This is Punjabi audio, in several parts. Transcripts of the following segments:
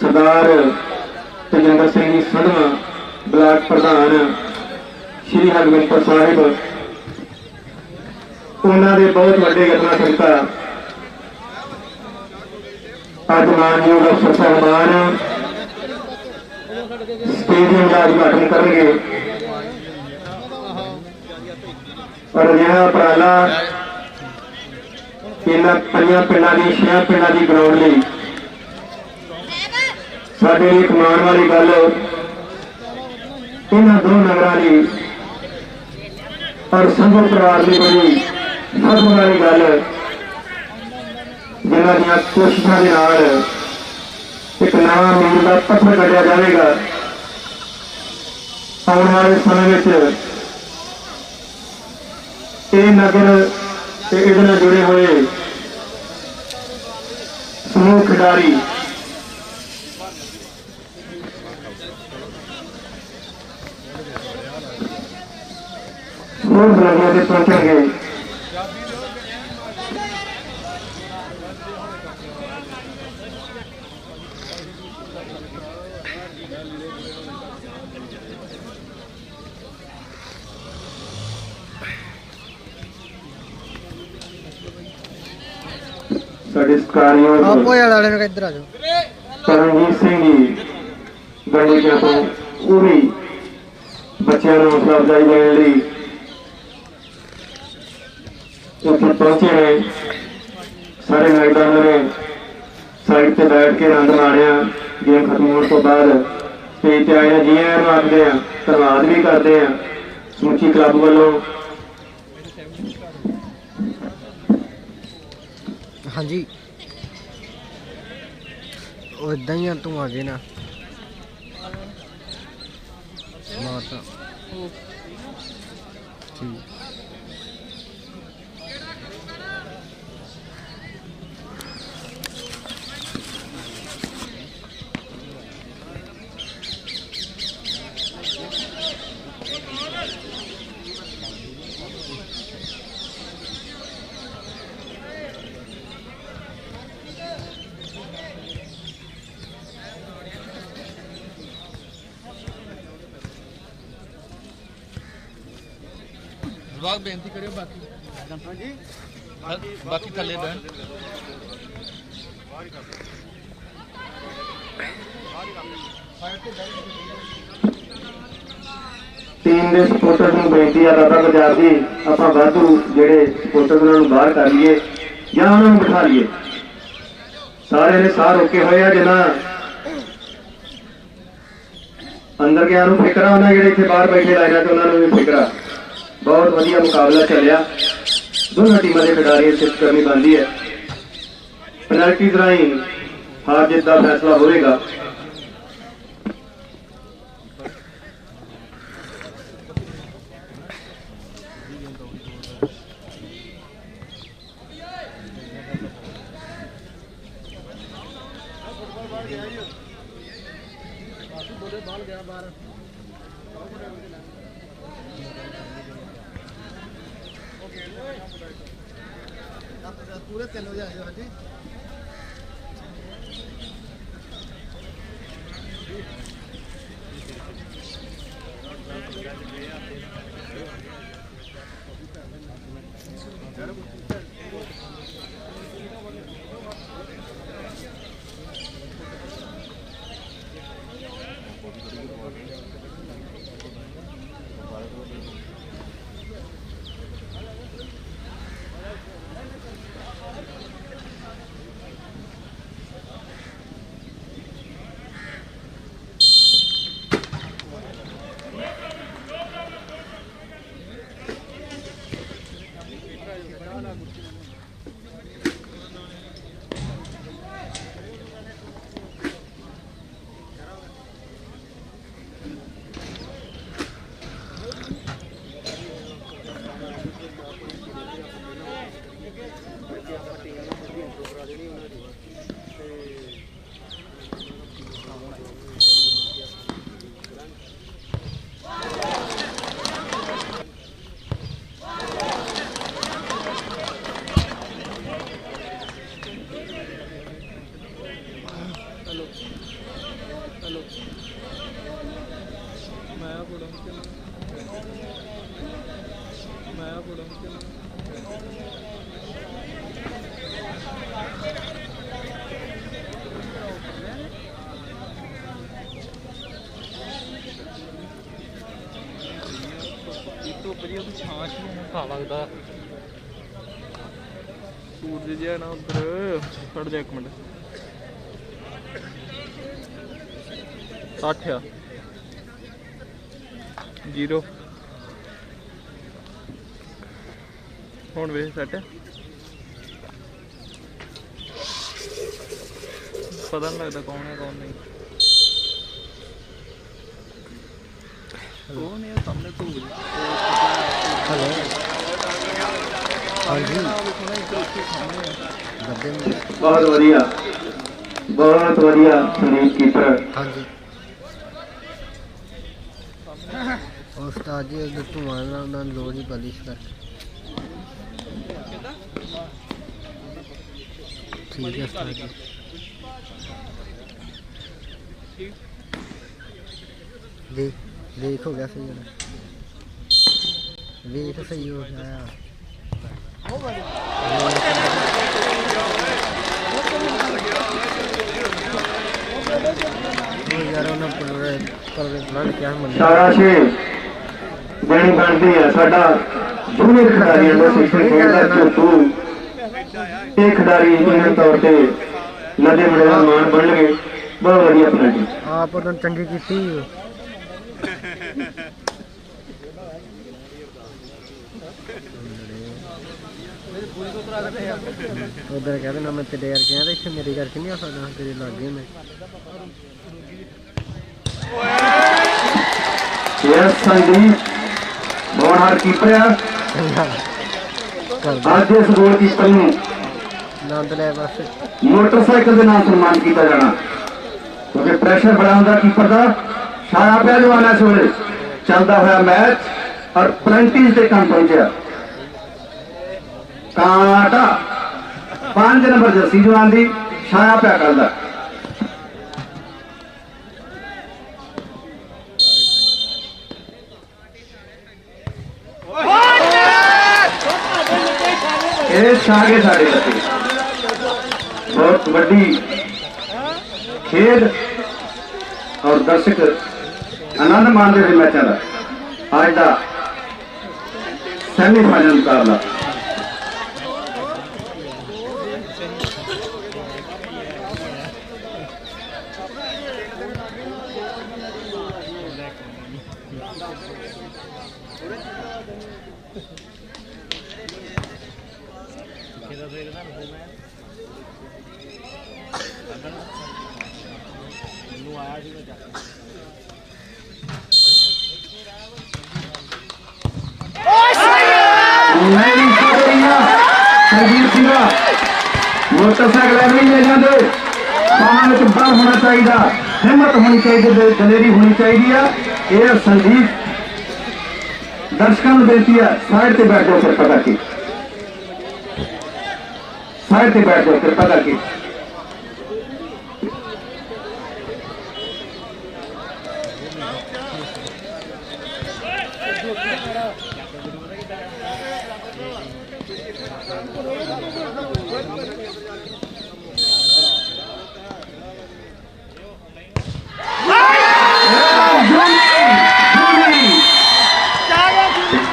ਸਰਦਾਰ ਤੇਜਿੰਦਰ ਸਿੰਘ ਜੀ ਸੰਧਵਾ ਬਲਾਕ ਪ੍ਰਧਾਨ ਸ਼੍ਰੀ ਹਰਗੋਬਿੰਦਪੁਰ ਸਾਹਿਬ। ਉਹਨਾਂ ਦੇ ਬਹੁਤ ਵੱਡੇ ਗੱਲਾਂ ਸਦਕਾ ਅੱਜ ਮਾਨਯੋਗ ਅਫਸਰ ਸਾਹਿਬਾਨ ਸਟੇਡੀਅਮ ਦਾ ਉਦਘਾਟਨ ਕਰਨਗੇ। ਪਰ ਜਿਹੜਾ ਉਪਰਾਲਾ ਇਹਨਾਂ ਪੰਜਾਂ ਪਿੰਡਾਂ ਦੀ ਛੇ ਪਿੰਡਾਂ ਦੀ ਗਰਾਊਂਡ ਲਈ ਸਾਡੇ ਲਈ ਇੱਕ ਮਾਣ ਵਾਲੀ ਗੱਲ ਇਹਨਾਂ ਦੋ ਨਗਰਾਂ ਦੀ ਔਰ ਸੰਭਵ ਪਰਿਵਾਰ ਦੀ ਬੜੀ ਫਖਰ ਵਾਲੀ ਗੱਲ ਜਿਨ੍ਹਾਂ ਦੀਆਂ ਕੋਸ਼ਿਸ਼ਾਂ ਦੇ ਨਾਲ ਇੱਕ ਨਵਾਂ ਮੀਲ ਦਾ ਪੱਥਰ ਕੱਢਿਆ ਜਾਵੇਗਾ। ਆਉਣ ਵਾਲੇ ਸਮੇਂ ਵਿੱਚ ਇਹ ਨਗਰ ਤੇ ਇਹਦੇ ਨਾਲ ਜੁੜੇ ਹੋਏ ਸਮੂਹ ਖਿਡਾਰੀ ਹੋਰ ਬੁਲੰਦੀਆਂ ਤੇ ਪਹੁੰਚਣਗੇ ਸਾਡੇ ਸਤਿਕਾਰਯੋਗ ਆਪੋ ਯਾਰ ਵਾਲੇ ਨੂੰ ਇੱਧਰ ਆ ਜਾਓ। ਕਰਨਜੀਤ ਸਿੰਘ ਜੀ ਗੰਡੀਆਂ ਤੋਂ ਉਹ ਵੀ ਬੱਚਿਆਂ ਨੂੰ ਹੌਸਲਾ ਅਫਜ਼ਾਈ ਦੇਣ ਲਈ ਉੱਥੇ ਪਹੁੰਚੇ ਨੇ। ਸਾਰੇ ਮੈਦਾਨਾਂ ਨੇ ਸਾਈਡ ਤੇ ਬੈਠ ਕੇ ਆਨੰਦ ਮਾਣਿਆ ਗੇਮ ਖਤਮ ਹੋਣ ਤੋਂ ਬਾਅਦ ਤੇ ਤੇ ਆਏ ਜੀ ਆਇਆਂ ਨੂੰ ਆਖਦੇ ਆ, ਧੰਨਵਾਦ ਵੀ ਕਰਦੇ ਆ ਸਮੁੱਚੀ ਕਲੱਬ ਵੱਲੋਂ। ਹਾਂਜੀ। ਉਹ ਇਦਾਂ ਹੀ ਆ, ਤੂੰ ਆ ਜੇ ਨਾ। ਮਾਤਾ। ਠੀਕ। ਜਵਾਬ ਬੇਨਤੀ ਕਰਿਓ ਬਾਕੀ। ਹਾਂਜੀ। ਬਾਕੀ ਥੱਲੇ ਬਹਿਣ। ਟੀਮ ਦੇ ਸਪੋਰਟਰ ਨੂੰ ਬੇਨਤੀ ਆ ਦਾਦਾ ਬਾਜ਼ਾਰ ਦੀ ਆਪਾਂ ਵਾਧੂ ਜਿਹੜੇ ਸਪੋਰਟਰ ਉਹਨਾਂ ਨੂੰ ਬਾਹਰ ਕਰ ਲਈਏ ਜਾਂ ਉਹਨਾਂ ਨੂੰ ਬਿਠਾ ਲਈਏ। ਸਾਰੇ ਨੇ ਸਾਹ ਰੋਕੇ ਹੋਏ ਆ ਜਿਨ੍ਹਾਂ ਅੰਦਰ ਗਿਆ ਨੂੰ ਫਿਕਰਾ ਉਹਨਾਂ ਜਿਹੜੇ ਇੱਥੇ ਬਾਹਰ ਬੈਠੇ ਲਾਈਨਾਂ ਤੇ ਉਹਨਾਂ ਨੂੰ ਵੀ ਫਿਕਰਾ। ਬਹੁਤ ਵਧੀਆ ਮੁਕਾਬਲਾ ਚੱਲਿਆ ਦੋਨਾਂ ਟੀਮਾਂ ਦੇ ਖਿਡਾਰੀ ਸਿੱਖ ਕਰਨੀ ਬਣਦੀ ਹੈ ਪੈਨਲਟੀ ਰਾਹੀਂ ਹਾਰ ਜਿੱਤ ਦਾ ਫੈਸਲਾ ਹੋਵੇਗਾ पूरे तेल हो जाए हाजी ਧੁੱਪ ਜੀ ਉਹ ਛਾਂ ਛੀ ਘਾ ਲੱਗਦਾ। ਸੂਰਜ ਜਿਹਾ ਨਾ ਉਧਰ। ਖੜ ਜਾ ਇੱਕ ਮਿੰਟ। 60 ਆ। ਜ਼ੀਰੋ। ਹੁਣ ਵੇਖ ਸੈਟ। ਪਤਾ ਨਹੀਂ ਲੱਗਦਾ ਕੌਣ ਹੈ ਕੌਣ ਨਹੀਂ। ਕੌਣ ਹੈ ਸਾਹਮਣੇ ਜੀ। ਹਲੋ ਹਾਂਜੀ। ਬਹੁਤ ਵਧੀਆ। ਬਹੁਤ ਵਧੀਆ ਸੰਦੀਪ ਕੀਪਰ। ਹਾਂਜੀ। ਉਸਤਾਦ ਜੀ ਉਹ ਧੂਆਂ ਨਾਲ ਉਹਨਾਂ ਨੂੰ ਲੋੜ ਹੀ ਬਲੀ ਇਸ ਠੀਕ ਹੈ ਉਸਤਾਦ ਜੀ ਦੇਖ ਦੇਖ ਹੋ ਗਿਆ ਸਹੀ ਹੁਣ ਵੇਖ ਸਹੀ ਹੋ ਗਿਆ ਉਹ ਯਾਰ ਉਹਨਾਂ ਪਰ ਪਰ ਲੜ ਕਿਆ ਮੰਨ ਸ਼ਾਬਾਸ਼ੇ ਬਣੀ ਬਣਦੀ ਹੈ। ਸਾਡਾ ਜੂਨੀਅਰ ਖਿਡਾਰੀਆਂ ਦਾ ਸਿੱਖਣ ਖੇਡਦਾ ਝੋਟੂ ਇਹ ਖਿਡਾਰੀ ਇਹਨਾਂ ਤੌਰ ਤੇ ਨਦੇ ਬੜੇ ਦਾ ਮਾਣ ਬਣਨਗੇ। ਬਹੁਤ ਵਧੀਆ ਪਲੇਟੀ ਆਪ ਉਹਨਾਂ ਚੰਗੀ ਕੀਤੀ। ਉਧਰ ਕਹਿੰਦੇ ਨਾ ਮੈਂ ਤੇਰੇ ਯਾਰ ਕਹਿੰਦਾ ਇੱਥੇ ਮੇਰੇ ਕਰਕੇ ਨਹੀਂ ਆ ਸਕਦਾ ਤੇਰੇ ਲਾਗੇ ਮੈਂ। ਯਸ ਸੰਦੀਪ ਬਹੁਤ ਹਾਰ ਕੀਪਰ ਆ ਅੱਜ ਇਸ ਗੋਲ ਕੀਪਰ ਨੂੰ ਆਨੰਦ ਲੈ ਬਸ। ਮੋਟਰਸਾਈਕਲ ਦੇ ਨਾਲ ਸਨਮਾਨ ਕੀਤਾ ਜਾਣਾ। ਕਿਉਂਕਿ ਪ੍ਰੈਸ਼ਰ ਬੜਾ ਹੁੰਦਾ ਕੀਪਰ ਦਾ। ਛਾਇਆ ਪਿਆ ਜਵਾਨਾ ਇਸ ਵੇਲੇ। ਚੱਲਦਾ ਹੋਇਆ ਮੈਚ ਔਰ ਪਲੰਟੀਜ਼ ਤੇ ਕੰਮ ਪਹੁੰਚਿਆ। ਕਾਟਾ। 5 ਨੰਬਰ ਜਰਸੀ ਜਵਾਨ ਦੀ। ਛਾਇਆ ਪਿਆ ਕਰਦਾ। ਇਹ ਛਾਗੇ ਸਾਡੇ ਬੱਚੇ ਬਹੁਤ ਵੱਡੀ ਖੇਡ ਔਰ ਦਰਸ਼ਕ ਆਨੰਦ ਮਾਣਦੇ ਨੇ ਮੈਚਾਂ ਦਾ ਅੱਜ ਦਾ ਸੈਮੀ ਫਾਈਨਲ ਮੁਕਾਬਲਾ ਨਹੀਂ ਕਰੀਆ ਸੰਜੀਤ ਸਿੰਘਾ ਮੋਟਰਸਾਈਕਲ ਐਵੇਂ ਲੈ ਜਾਂਦੇ ਬਾਹਾਂ ਵਿੱਚ ਬਲ ਹੋਣਾ ਚਾਹੀਦਾ ਹਿੰਮਤ ਹੋਣੀ ਚਾਹੀਦੀ ਦਿਲ- ਦਲੇਰੀ ਹੋਣੀ ਚਾਹੀਦੀ ਆ। ਇਹ ਸੰਦੀਪ ਦਰਸ਼ਕਾਂ ਨੂੰ ਬੇਨਤੀ ਆ, ਸਾਈਡ ਤੇ ਬੈਠ ਜਾਓ ਕਿਰਪਾ ਕਰਕੇ ਸਾਈਡ ਤੇ ਬੈਠ ਜਾਓ ਕਿਰਪਾ ਕਰਕੇ।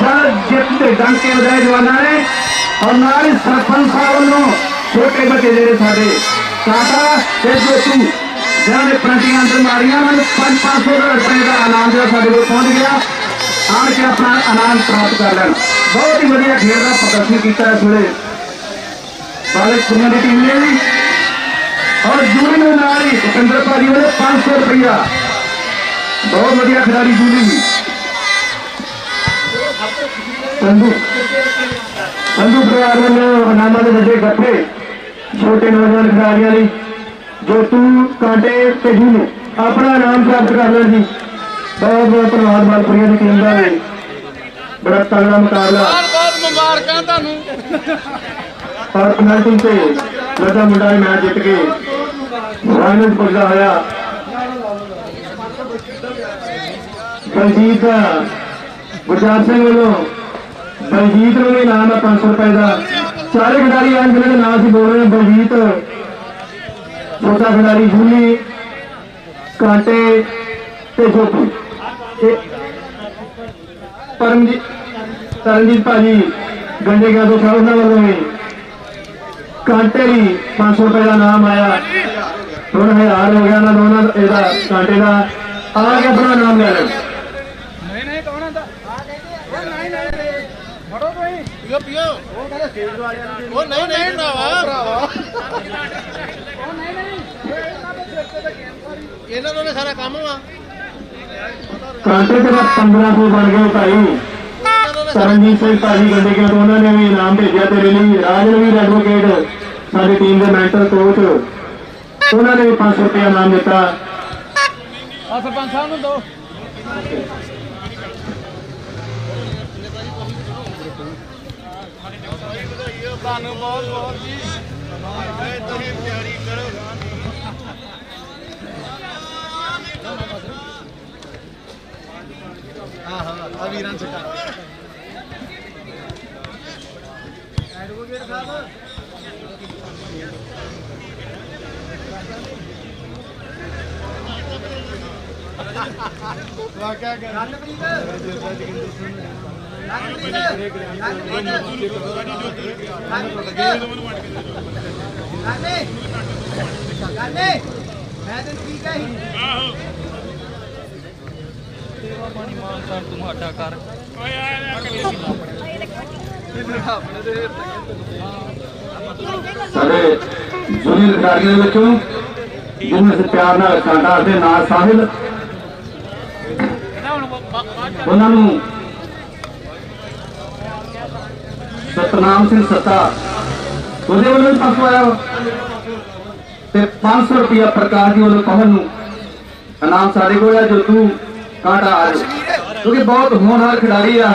ਸਰ ਜਿੱਤ ਦੇ ਡੰਕੇ ਵਜਾਏ ਜਵਾਨਾਂ ਔਰ ਨਾਲ ਹੀ ਸਰਪੰਚ ਸਾਹਿਬ ਵੱਲੋਂ ਛੋਟੇ ਬੱਚੇ ਜਿਹੜੇ ਸਾਡੇ ਕਾਟਾ ਤੇ ਜੋਤੂ, ਜਿਨ੍ਹਾਂ ਨੇ ਪ੍ਰੰਟੀਆਂ ਅੰਦਰ ਮਾਰੀਆਂ ਹਨ 5-500 ਰੁਪਏ ਦਾ ਇਨਾਮ ਜਿਹੜਾ ਸਾਡੇ ਕੋਲ ਪਹੁੰਚ ਗਿਆ। ਆਣ ਕੇ ਆਪਣਾ ਇਨਾਮ ਪ੍ਰਾਪਤ ਕਰ ਲੈਣ। ਬਹੁਤ ਹੀ ਵਧੀਆ ਖੇਡ ਦਾ ਪ੍ਰਦਰਸ਼ਨ ਕੀਤਾ ਇਸ ਵੇਲੇ। ਬਾਲਕ ਕੁੜੀਆਂ ਦੀ ਟੀਮ ਨੇ ਵੀ। ਔਰ ਜੂਰੀ ਦੇ ਨਾਲ ਹੀ ਭੁਪਿੰਦਰ ਭਾਜੀ ਵੱਲੋਂ 500 ਰੁਪਇਆ ਬਹੁਤ ਵਧੀਆ ਖਿਡਾਰੀ ਜੂਰੀ ਸੰਧੂ ਸੰਧੂ ਪਰਿਵਾਰ ਵੱਲੋਂ ਇਨਾਮਾਂ ਦੇ ਵੱਡੇ ਗੱਫੇ ਛੋਟੇ ਨੌਜਵਾਨ ਖਿਡਾਰੀਆਂ ਲਈ ਜੋ ਤੂੰ ਕਾਂਟੇ ਤੇ ਜੂਨ ਆਪਣਾ ਇਨਾਮ ਪ੍ਰਾਪਤ ਕਰ ਲੈਣ ਜੀ। ਬਹੁਤ ਬਹੁਤ ਧੰਨਵਾਦ ਮਾਲਪੁਰੀਆ ਦੀ ਟੀਮ ਦਾ ਵੀ। ਬੜਾ ਤਗੜਾ ਮੁਕਾਬਲਾ। ਬਹੁਤ ਮੁਬਾਰਕਾਂ ਤੁਹਾਨੂੰ। ਔਰ ਪੈਨਲਟੀ ਤੇ ਲਗਾ ਮੁੰਡਾ ਮੈਚ ਜਿੱਤ ਕੇ ਫਾਈਨਲ ਪੁੱਜਦਾ ਹੋਇਆ। ਬਲਜੀਤ ਗੁਰਜਾਤ ਸਿੰਘ ਵੱਲੋਂ ਬਲਜੀਤ ਨੂੰ ਵੀ ਇਨਾਮ ਹੈ 500 ਰੁਪਏ ਦਾ। ਚਾਰੇ ਖਿਡਾਰੀ ਆਂ ਜਿਹਨਾਂ ਦੇ ਨਾਮ ਅਸੀਂ ਬੋਲ ਰਹੇ ਹਾਂ, ਬਲਜੀਤ ਛੋਟਾ ਖਿਡਾਰੀ ਜੂਲੀ, ਕਾਂਟੇ ਤੇ ਜੋਤੀ। ਇਹ ਪਰਮਜੀਤ, ਤਰਨਜੀਤ ਭਾਜੀ, ਗੰਡੇ ਗਿਆ ਤੋਂ ਉਹਨਾਂ ਵੱਲੋਂ ਵੀ। ਕਾਂਟੇ ਲਈ 500 ਰੁਪਏ ਦਾ ਨਾਮ ਆਇਆ। ਹੁਣ ਹਜ਼ਾਰ ਹੋ ਗਿਆ ਨਾ, ਦੋਨਾਂ ਦਾ ਇਹਦਾ, ਕਾਂਟੇ ਦਾ। ਆ ਕੇ ਆਪਣਾ ਨਾਮ ਲੈ ਲਓ ਨਹੀਂ ਨਹੀਂ ਕੌਣ ਆਂਦਾ ਉਹ ਨਹੀਂ ਨਹੀਂ ਫੜੋ ਤੁਸੀਂ ਪੀਓ। ਪੀਓ ਉਹ ਕਹਿੰਦੇ ਸਟੇਜ ਵਾਲਿਆਂ ਨੂੰ ਉਹ ਨਹੀਂ ਨਹੀਂ ਭਰਾਵਾ। ਭਰਾਵਾ ਉਹ ਨਹੀਂ ਨਹੀਂ ਇਹਨਾਂ ਦੇ ਸਿਰ ਦਾ ਕੰਮ ਵਾ। ਕਾਂਟੇ ਤੇ ਤਾਂ 1500 ਬਣ ਗਏ ਭਾਈ। ਤਰਨਜੀਤ ਸਿੰਘ ਭਾਜੀ ਗੰਡੇ ਗਿਆ ਤੋਂ ਉਹਨਾਂ ਨੇ ਵੀ ਇਨਾਮ ਭੇਜਿਆ ਤੇਰੇ ਲਈ। ਰਾਜਨਵੀਰ ਐਡਵੋਕੇਟ ਸਾਡੀ ਟੀਮ ਦੇ ਮੈਂਟਰ ਕੋਚ ਉਹਨਾਂ ਨੇ ਵੀ 500 ਰੁਪਏ ਇਨਾਮ ਦਿੱਤਾ। ਆ ਸਰਪੰਚ ਸਾਹਿਬ ਨੂੰ ਦੋ। ਤੁਹਾਨੂੰ ਬਹੁਤ ਬਹੁਤ ਜੀ ਤੁਸੀਂ ਤਿਆਰੀ ਕਰੋ ਹਾਂ ਹਾਂ ਆ ਵੀਰਾਂ ਚਟਾ ਐਡਵੋਕੇਟ ਸਾਹਿਬ ਵਾਕਿਆ ਗੱਲ ਮੈਂ ਤੈਨੂੰ ਕੀ ਕਹੀ ਤੇਰਾ ਪਾਣੀ ਮਾਨ ਕਰ ਤੂੰ ਸਾਡਾ ਕਰ ਸਾਡੇ ਜੂਨੀਅਰ ਖਿਡਾਰੀਆਂ ਦੇ ਵਿੱਚੋਂ ਜਿਹਨੂੰ ਅਸੀਂ ਪਿਆਰ ਨਾਲ ਸਾਡਾ ਦੇ ਨਾਲ ਸਾਹਿਲ ਉਹਨਾਂ ਨੂੰ ਸਤਨਾਮ ਸਿੰਘ ਸੱਤਾ ਉਹਦੇ ਵੱਲੋਂ ਵੀ ਪਾਸੋਂ ਆਇਆ ਵਾ। ਤੇ 500 ਰੁਪਇਆ ਪ੍ਰਕਾਸ਼ ਜੀ ਵੱਲੋਂ ਪਵਨ ਨੂੰ ਇਨਾਮ ਸਾਡੇ ਕੋਲ ਹੈ ਜੋ ਤੂੰ ਕਾਂਟਾ ਆ ਜਾਓ। ਕਿਉਂਕਿ ਬਹੁਤ ਹੋਣਹਾਰ ਖਿਡਾਰੀ ਆ